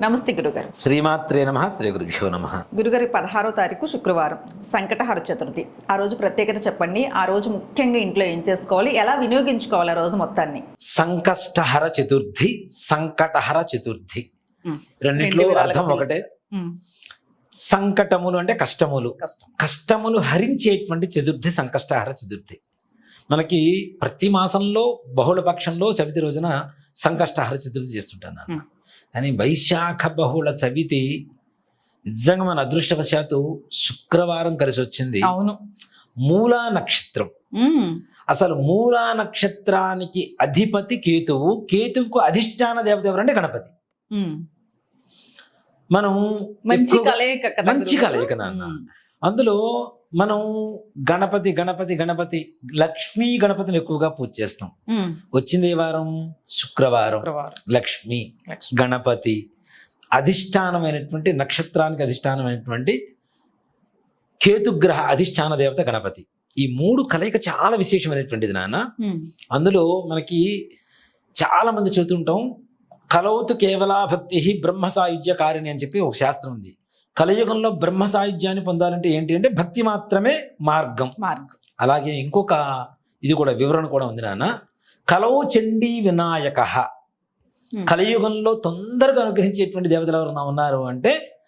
నమస్తే గురుగారు. శ్రీమాత్రే నమ శ్రీ గురుభ్యో నమ. గురుగారి పదహారో తారీఖు శుక్రవారం సంకటహర చతుర్థి. ఆ రోజు ప్రత్యేకత చెప్పండి ఆ రోజు ముఖ్యంగా ఇంట్లో ఏం చేసుకోవాలి ఎలా వినియోగించుకోవాలి ఆ రోజు మొత్తాన్ని? సంకష్టహర చతుర్థి సంకటహర చతుర్థి. రెండిట్లో అర్థం. ఒకటే. సంకటములు అంటే కష్టములు. కష్టం. కష్టములు హరించేటువంటి చతుర్థి సంకష్టహర చతుర్థి. మనకి ప్రతి మాసంలో బహుళ పక్షంలో చవితి రోజున సంకష్టహర చతుర్థి చేస్తుంటాను కానీ వైశాఖ బహుళ చవితి నిజంగా మన అదృష్టవశాత్తు శుక్రవారం కలిసి వచ్చింది అవును మూలా నక్షత్రం అసలు మూలా నక్షత్రానికి అధిపతి కేతువు కేతువుకు అధిష్టాన దేవత ఎవరంటే గణపతి. మనం మంచి కలయిక మంచి? కలయిక నాన్న. అందులో మనం గణపతి గణపతి గణపతి లక్ష్మీ గణపతిని ఎక్కువగా పూజ చేస్తాం. వచ్చింది వారం? శుక్రవారం. లక్ష్మి. గణపతి అధిష్టానమైనటువంటి నక్షత్రానికి అధిష్టానమైనటువంటి కేతుగ్రహ అధిష్టాన దేవత గణపతి. ఈ మూడు కలయిక చాలా విశేషమైనటువంటిది నాన్న. అందులో మనకి చాలా మంది చదువుతుంటాం కలౌతు కేవలా భక్తి బ్రహ్మ సాయుధ్య కారిణి అని చెప్పి ఒక శాస్త్రం ఉంది. కలియుగంలో బ్రహ్మ సాయుధ్యాన్ని పొందాలంటే ఏంటి అంటే భక్తి మాత్రమే మార్గం. మార్గం. అలాగే ఇంకొక ఇది కూడా వివరణ కూడా ఉంది నాన్న. కలౌ చండీ వినాయక. కలియుగంలో తొందరగా అనుగ్రహించేటువంటి దేవతలు ఎవరైనా ఉన్నారు అంటే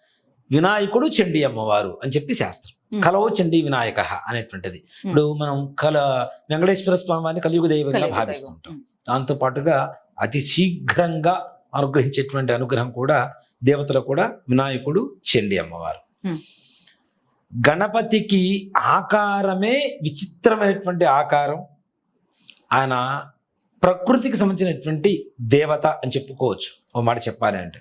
వినాయకుడు చండీ అమ్మవారు అని చెప్పి శాస్త్రం. కలవు చండీ వినాయక అనేటువంటిది. ఇప్పుడు మనం కల వెంకటేశ్వర స్వామి వారిని కలియుగ దైవంగా భావిస్తుంటాం. దాంతో పాటుగా అతి శీఘ్రంగా అనుగ్రహించేటువంటి అనుగ్రహం కూడా దేవతలు కూడా వినాయకుడు చండి అమ్మవారు. Hmm. గణపతికి ఆకారమే విచిత్రమైనటువంటి ఆకారం. ఆయన ప్రకృతికి సంబంధించినటువంటి దేవత అని చెప్పుకోవచ్చు. ఓ మాట చెప్పాలి అంటే.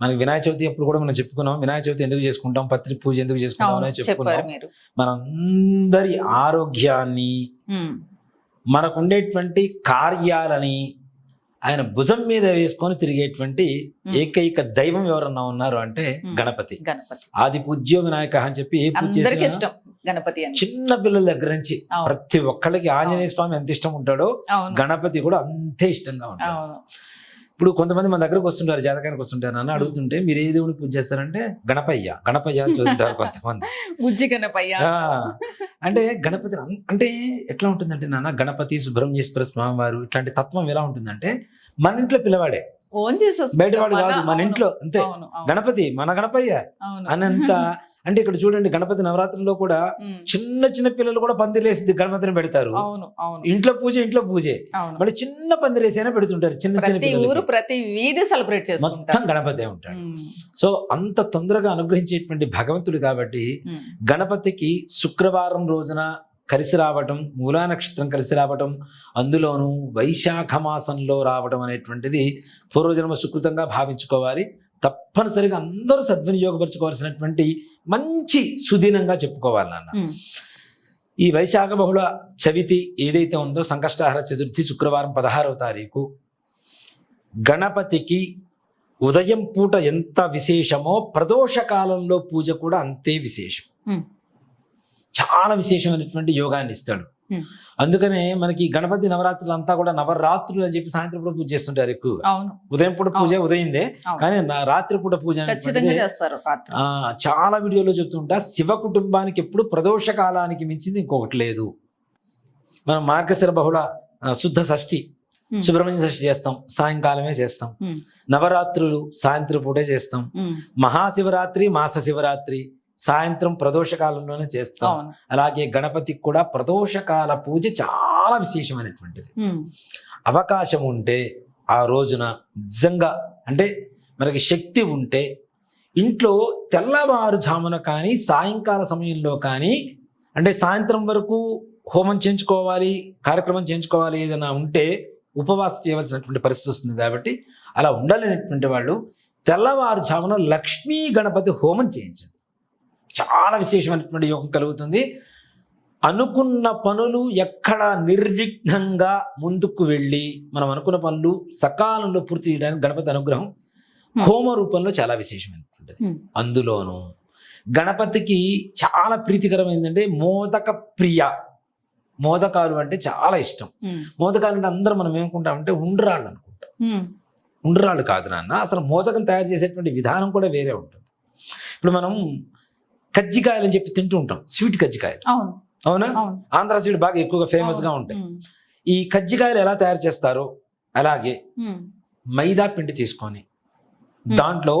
మనకి వినాయక చవితి అప్పుడు కూడా మనం చెప్పుకున్నాం. వినాయక చవితి ఎందుకు చేసుకుంటాం? పత్రి పూజ ఎందుకు చేసుకుంటాం చెప్పారు చెప్పుకున్నాం మనందరి ఆరోగ్యాన్ని ఉమ్, మనకు ఉండేటువంటి కార్యాలని ఆయన భుజం మీద వేసుకొని తిరిగేటువంటి. ఏకైక దైవం ఎవరన్నా ఉన్నారు అంటే. గణపతి. గణపతి. ఆది పూజ్యో వినాయక అని చెప్పి ఏ పూజ గణపతి చిన్న పిల్లల దగ్గర నుంచి. ప్రతి ఒక్కళ్ళకి ఆంజనేయ స్వామి ఎంత ఇష్టం ఉంటాడో గణపతి కూడా అంతే ఇష్టంగా ఉంటాడు. ఇప్పుడు కొంతమంది మన దగ్గరకు వస్తుంటారు జాతకానికి వస్తుంటారు. నన్ను అడుగుతుంటే మీరు ఏ దేవుడిని పూజ చేస్తారంటే గణపయ్య గణపయ్య అని చూస్తుంటారు కొంతమంది. బుజ్జి గణపయ్య. అంటే గణపతి అన్- అంటే ఎట్లా ఉంటుందంటే నాన్న గణపతి సుబ్రహ్మణ్యేశ్వర స్వామి వారు ఇట్లాంటి తత్వం ఎలా ఉంటుందంటే మన ఇంట్లో పిల్లవాడే. ఓన్. బయటవాడు కాదు మన ఇంట్లో అంతే. గణపతి మన గణపయ్య. అనంత అంటే ఇక్కడ చూడండి గణపతి నవరాత్రుల్లో కూడా చిన్న చిన్న పిల్లలు కూడా పందిరేసి గణపతిని పెడతారు. ఇంట్లో పూజ ఇంట్లో పూజే. మళ్ళీ చిన్న పందిరేసైనా పెడుతుంటారు చిన్న చిన్న ప్రతి ఊరు పిల్లలు ప్రతి వీధి సెలబ్రేట్ మొత్తం చేసుకుంటారు గణపతి ఉంటాడు. సో అంత తొందరగా అనుగ్రహించేటువంటి భగవంతుడు కాబట్టి గణపతికి శుక్రవారం రోజున కలిసి రావటం మూలా నక్షత్రం కలిసి రావటం అందులోనూ వైశాఖ మాసంలో రావటం అనేటువంటిది పూర్వజన్మ సుకృతంగా భావించుకోవాలి. తప్పనిసరిగా అందరూ సద్వినియోగపరచుకోవాల్సినటువంటి మంచి సుదినంగా చెప్పుకోవాలి నాన్న. ఈ వైశాఖ బహుళ చవితి ఏదైతే ఉందో సంకష్టహర చతుర్థి శుక్రవారం పదహారవ తారీఖు గణపతికి ఉదయం పూట ఎంత విశేషమో ప్రదోష కాలంలో పూజ కూడా అంతే విశేషం. చాలా విశేషమైనటువంటి యోగాన్ని ఇస్తాడు. అందుకనే మనకి గణపతి నవరాత్రులు అంతా కూడా నవరాత్రులు అని చెప్పి సాయంత్రం పూట పూజ చేస్తుంటారు ఎక్కువగా అవును. ఉదయం పూట పూజ ఉదయిందే. కానీ రాత్రి పూట పూజ చాలా వీడియోలో చెప్తుంటా శివ కుటుంబానికి ఎప్పుడు ప్రదోష కాలానికి మించింది ఇంకొకటి లేదు. మనం మార్గశిర బహుళ శుద్ధ షష్ఠి సుబ్రహ్మణ్య షష్ఠి చేస్తాం సాయంకాలమే చేస్తాం. నవరాత్రులు సాయంత్రం పూటే చేస్తాం. మహాశివరాత్రి మాస శివరాత్రి సాయంత్రం ప్రదోష కాలంలోనే చేస్తాం అలాగే గణపతికి కూడా ప్రదోషకాల పూజ చాలా విశేషమైనటువంటిది. అవకాశం ఉంటే ఆ రోజున నిజంగా అంటే మనకి శక్తి ఉంటే ఇంట్లో తెల్లవారుజామున కానీ సాయంకాల సమయంలో కానీ అంటే సాయంత్రం వరకు హోమం చేయించుకోవాలి కార్యక్రమం చేయించుకోవాలి ఏదైనా ఉంటే ఉపవాసం చేయవలసినటువంటి పరిస్థితి వస్తుంది కాబట్టి అలా ఉండాలనేటువంటి వాళ్ళు తెల్లవారుజామున లక్ష్మీ గణపతి హోమం చేయించండి. చాలా విశేషమైనటువంటి యోగం కలుగుతుంది. అనుకున్న పనులు ఎక్కడ నిర్విఘ్నంగా ముందుకు వెళ్ళి మనం అనుకున్న పనులు సకాలంలో పూర్తి చేయడానికి గణపతి అనుగ్రహం హోమ రూపంలో చాలా విశేషమైనటువంటిది. ఉమ్, అందులోనూ గణపతికి చాలా ప్రీతికరమైందంటే మోదక ప్రియ. మోదకాలు అంటే చాలా ఇష్టం. ఉమ్, మోదకాలు అంటే అందరూ మనం ఏమనుకుంటామంటే ఉండ్రాళ్ళు అనుకుంటాం. ఉండ్రాళ్ళు కాదు నాన్న అసలు మోదకం తయారు చేసేటువంటి విధానం కూడా వేరే ఉంటుంది. ఇప్పుడు మనం కజ్జికాయలు అని చెప్పి తింటూ ఉంటాం. స్వీట్ కజ్జికాయలు. అవును. ఆంధ్ర స్వీట్ బాగా ఎక్కువగా ఫేమస్గా ఉంటాయి. ఈ కజ్జికాయలు ఎలా తయారు చేస్తారో అలాగే మైదా పిండి తీసుకొని దాంట్లో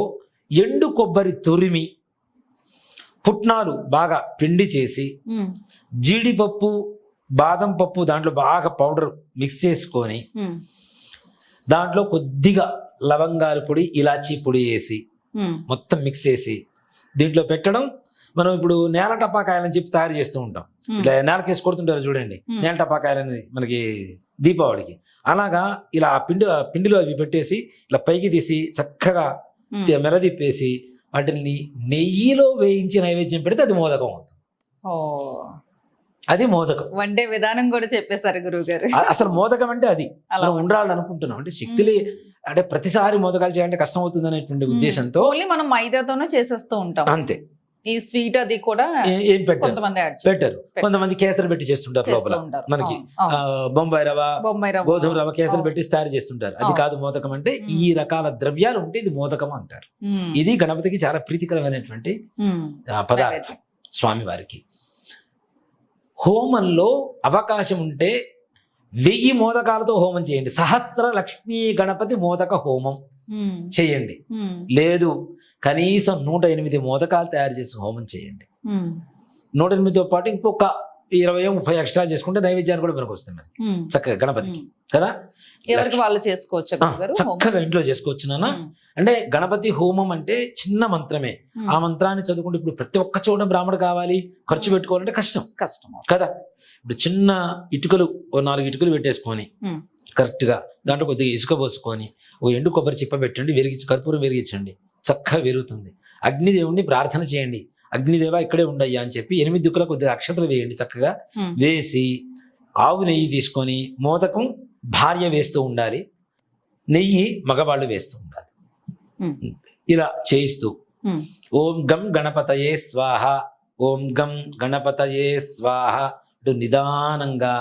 ఎండు కొబ్బరి తురిమి పుట్నాలు బాగా పిండి చేసి జీడిపప్పు బాదం పప్పు దాంట్లో బాగా పౌడర్ మిక్స్ చేసుకొని దాంట్లో కొద్దిగా లవంగాల పొడి ఇలాచీ పొడి వేసి మొత్తం మిక్స్ చేసి దీంట్లో పెట్టడం మనం ఇప్పుడు నేల టపాకాయలని చెప్పి తయారు చేస్తూ ఉంటాం. ఇట్లా నేలకేసి కొడుతుంటారు చూడండి. నేల టపాకాయలు అనేది మనకి దీపావళికి. అలాగా ఇలా ఆ పిండి పిండిలో అవి పెట్టేసి ఇలా పైకి తీసి చక్కగా. మెలదిప్పేసి వాటిని నెయ్యిలో వేయించి నైవేద్యం పెడితే అది మోదకం అవుతుంది. అది మోదకం. వండే విధానం కూడా చెప్పేశారు గురువు గారు అసలు మోదకం అంటే అది. అలా. మనం ఉండాలని అనుకుంటున్నాం. అంటే శక్తులు అంటే ప్రతిసారి మోదకాలు చేయాలంటే కష్టం అవుతుంది అనేటువంటి ఉద్దేశంతో ఓన్లీ మనం మైదాతోనే చేసేస్తూ ఉంటాం. అంతే. ఈ స్వీట్ అది కూడా ఏ- పెట్టారు. పెట్టారు. కొంతమంది కేసరి పెట్టి చేస్తుంటారు చేస్తూ లోపల. మనకి. బొంబాయి రవ. గోధుమ రవ కేసరి. పెట్టి తయారు చేస్తుంటారు. అది. కాదు మోదకం అంటే ఈ రకాల ద్రవ్యాలు ఉంటే ఇది మోదకం అంటారు. ఇది గణపతికి చాలా ప్రీతికరమైనటువంటి పదార్థం నైవేద్యం. స్వామి వారికి హోమంలో అవకాశం ఉంటే వెయ్యి మోదకాలతో హోమం చేయండి. సహస్ర లక్ష్మీ గణపతి మోదక హోమం చేయండి. లేదు కనీసం నూట ఎనిమిది మోదకాలు తయారు చేసి హోమం చేయండి. నూట ఎనిమిదితో పాటు ఇంకొక ఇరవై ముప్పై ఎక్స్ట్రా చేసుకుంటే నైవేద్యాన్ని కూడా మనకు వస్తుంది చక్కగా గణపతికి. కదా? ఎవరికి వాళ్ళు చేసుకోవచ్చు చక్కగా ఇంట్లో చేసుకోవచ్చు నాన్న అంటే గణపతి హోమం అంటే చిన్న మంత్రమే. ఆ మంత్రాన్ని చదువుకుంటే ఇప్పుడు ప్రతి ఒక్క చోట బ్రాహ్మడు కావాలి ఖర్చు పెట్టుకోవాలంటే కష్టం. కష్టం కదా? ఇప్పుడు చిన్న ఇటుకలు ఓ నాలుగు ఇటుకలు పెట్టేసుకొని ఉమ్, కరెక్ట్గా దాంట్లో కొద్దిగా ఇసుక పోసుకొని ఓ ఎండు కొబ్బరి చిప్ప పెట్టండి వెలిగించి కర్పూరం వెలిగించండి. చక్కగా వెలుగుతుంది అగ్నిదేవుణ్ణి ప్రార్థన చేయండి. అగ్నిదేవ ఇక్కడే ఉండయ్యా అని చెప్పి ఎనిమిది దుక్కుల కొద్దిగా అక్షతలు వేయండి చక్కగా. వేసి ఆవు నెయ్యి తీసుకొని మోదకం భార్య వేస్తూ ఉండాలి. నెయ్యి మగవాళ్ళు వేస్తూ ఉండాలి. ఇలా చేయిస్తూ. ఓం గం గణపతయే స్వాహ ఓం గం గణపతయే స్వాహ అంటూ నిదానంగా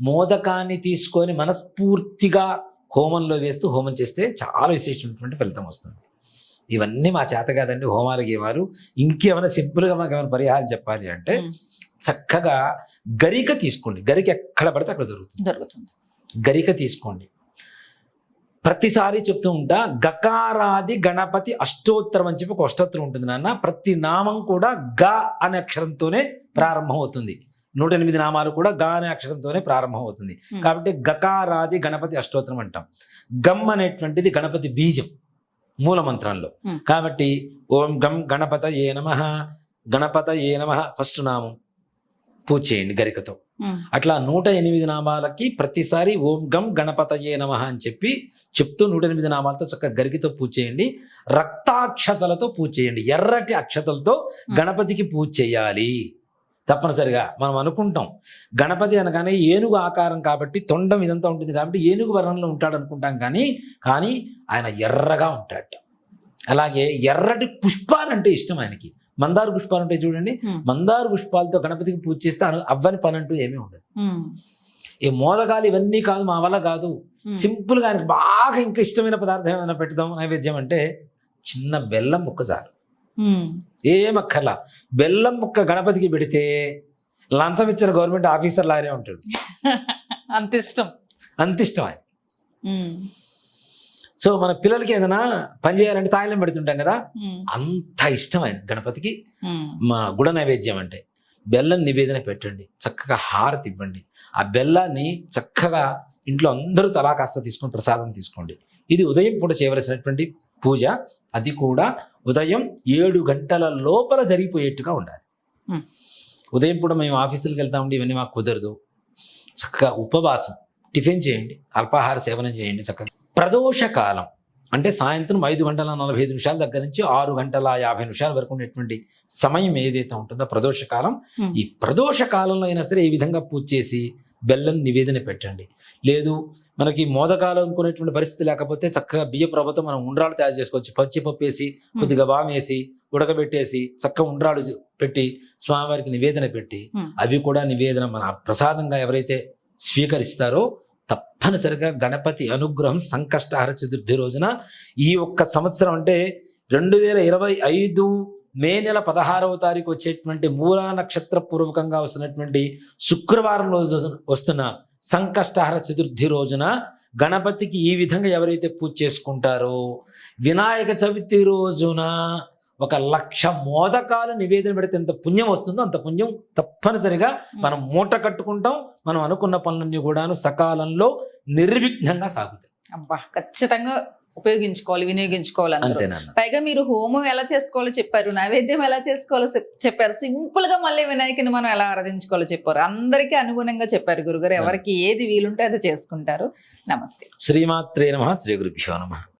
మోదకాన్ని తీసుకొని మనస్ఫూర్తిగా హోమంలో వేస్తూ హోమం చేస్తే చాలా విశేషమైనటువంటి ఫలితం వస్తుంది. ఇవన్నీ మా చేత కాదండి హోమాలు గేవారు ఇంకేమైనా సింపుల్గా మాకు ఏమైనా పరిహారం చెప్పాలి అంటే చక్కగా గరిక తీసుకోండి. గరిక ఎక్కడ పడితే అక్కడ దొరుకుతుంది. దొరుకుతుంది. గరిక తీసుకోండి. ప్రతిసారి చెప్తూ ఉంటా గకారాది గణపతి అష్టోత్తరం అని చెప్పి ఒక అష్టోత్తరం ఉంటుంది నాన్న. ప్రతి నామం కూడా గ అనే అక్షరంతోనే ప్రారంభం అవుతుంది నూట ఎనిమిది నామాలు కూడా గ అనే అక్షరంతోనే ప్రారంభం అవుతుంది. కాబట్టి గకారాది గణపతి అష్టోత్తరం అంటాం. గమ్ అనేటువంటిది గణపతి బీజం. మూల మంత్రంలో Hmm. కాబట్టి ఓం గం గణపత ఏ నమ గణపత ఏ నమ ఫస్ట్ నామం పూజ చేయండి గరికతో. ఉమ్, అట్లా నూట ఎనిమిది నామాలకి ప్రతిసారి ఓం గం గణపతయే నమ అని చెప్పి చెప్తూ నూట ఎనిమిది నామాలతో చక్కగా గరికితో పూజ చేయండి. రక్తాక్షతలతో పూజ చేయండి. ఎర్రటి అక్షతలతో గణపతికి పూజ చేయాలి. తప్పనిసరిగా మనం అనుకుంటాం. గణపతి అనగానే ఏనుగు ఆకారం కాబట్టి తొండం ఇదంతా ఉంటుంది కాబట్టి ఏనుగు వర్ణంలో ఉంటాడు అనుకుంటాం కానీ కానీ ఆయన ఎర్రగా ఉంటాడట. అలాగే ఎర్రటి పుష్పాలంటే ఇష్టం ఆయనకి. మందార పుష్పాలు ఉంటాయి చూడండి. మందార పుష్పాలతో గణపతికి పూజ చేస్తే అవ్వని పని అంటూ ఏమీ ఉండదు. ఈ మోదగాలు ఇవన్నీ కాదు మా వల్ల కాదు. ఉమ్. సింపుల్గా ఆయనకి బాగా ఇంకా ఇష్టమైన పదార్థం ఏమైనా పెడదాం నైవేద్యం అంటే చిన్న బెల్లం ముక్క చాలు ఉమ్, ఏం అక్కర్లా బెల్లం ముక్క గణపతికి పెడితే లంచం ఇచ్చిన గవర్నమెంట్ ఆఫీసర్ లాగే ఉంటాడు. అంత ఇష్టం. అంత ఇష్టం ఆయన సో మన పిల్లలకి ఏదైనా పని చేయాలంటే తాయిలం పెడుతుంటాం కదా. అంత ఇష్టం ఆయన గణపతికి మా గుడ నైవేద్యం అంటే బెల్లం నివేదన పెట్టండి. చక్కగా హారతి ఇవ్వండి. ఆ బెల్లాన్ని చక్కగా ఇంట్లో అందరూ తలా కాస్త తీసుకొని ప్రసాదం తీసుకోండి. ఇది ఉదయం పూట చేయవలసినటువంటి పూజ. అది కూడా ఉదయం ఏడు గంటల లోపల జరిగిపోయేట్టుగా ఉండాలి. ఉదయం పూట మేము ఆఫీసులకు వెళ్తామండి ఇవన్నీ మాకు కుదరదు. చక్కగా ఉపవాసం. టిఫిన్ చేయండి అల్పాహార సేవనం చేయండి చక్కగా. ప్రదోష కాలం. అంటే సాయంత్రం ఐదు గంటల నలభై ఐదు నిమిషాల దగ్గర నుంచి ఆరు గంటల యాభై నిమిషాల వరకు ఉండేటువంటి సమయం ఏదైతే ఉంటుందో ప్రదోష కాలం ఈ ప్రదోష కాలంలో అయినా సరే ఈ విధంగా పూజ చేసి బెల్లం నివేదన పెట్టండి. లేదు మనకి మోదకాలు అనుకునేటువంటి పరిస్థితి లేకపోతే చక్కగా బియ్య రవ్వతో మనం ఉండ్రాలు తయారు చేసుకోవచ్చు. పచ్చిపప్పు వేసి కొద్దిగా వామేసి ఉడకబెట్టేసి చక్కగా ఉండ్రాలు పెట్టి స్వామివారికి నివేదన పెట్టి అవి కూడా నివేదన మన ప్రసాదంగా ఎవరైతే స్వీకరిస్తారో తప్పనిసరిగా గణపతి అనుగ్రహం సంకష్టహర చతుర్థి రోజున ఈ ఒక్క సంవత్సరం అంటే రెండు వేల ఇరవై ఐదు మే నెల పదహారవ తారీఖు వచ్చేటువంటి మూలా నక్షత్ర పూర్వకంగా వస్తున్నటువంటి శుక్రవారం రోజు వస్తున్న సంకష్టహర చతుర్థి రోజున గణపతికి ఈ విధంగా ఎవరైతే పూజ చేసుకుంటారో వినాయక చవితి రోజున ఒక లక్ష మోదకాలు నివేదన పెడితే ఎంత పుణ్యం వస్తుందో అంత పుణ్యం తప్పనిసరిగా మనం మూట కట్టుకుంటాం. మనం అనుకున్న పనులన్నీ కూడాను సకాలంలో నిర్విఘ్నంగా సాగుతాయి. అబ్బా ఖచ్చితంగా ఉపయోగించుకోవాలి వినియోగించుకోవాలి. అంతేనన్న. పైగా మీరు హోమం ఎలా చేసుకోవాలో చెప్పారు నైవేద్యం ఎలా చేసుకోవాలో చెప్- చెప్పారు. సింపుల్గా మళ్ళీ వినాయకుని మనం ఎలా ఆరాధించుకోవాలో చెప్పారు. అందరికీ అనుగుణంగా చెప్పారు గురుగారు. ఎవరికి ఏది వీలుంటే అది చేసుకుంటారు. నమస్తే. శ్రీమాత్రే నమ. శ్రీ గురుభ్యో నమ.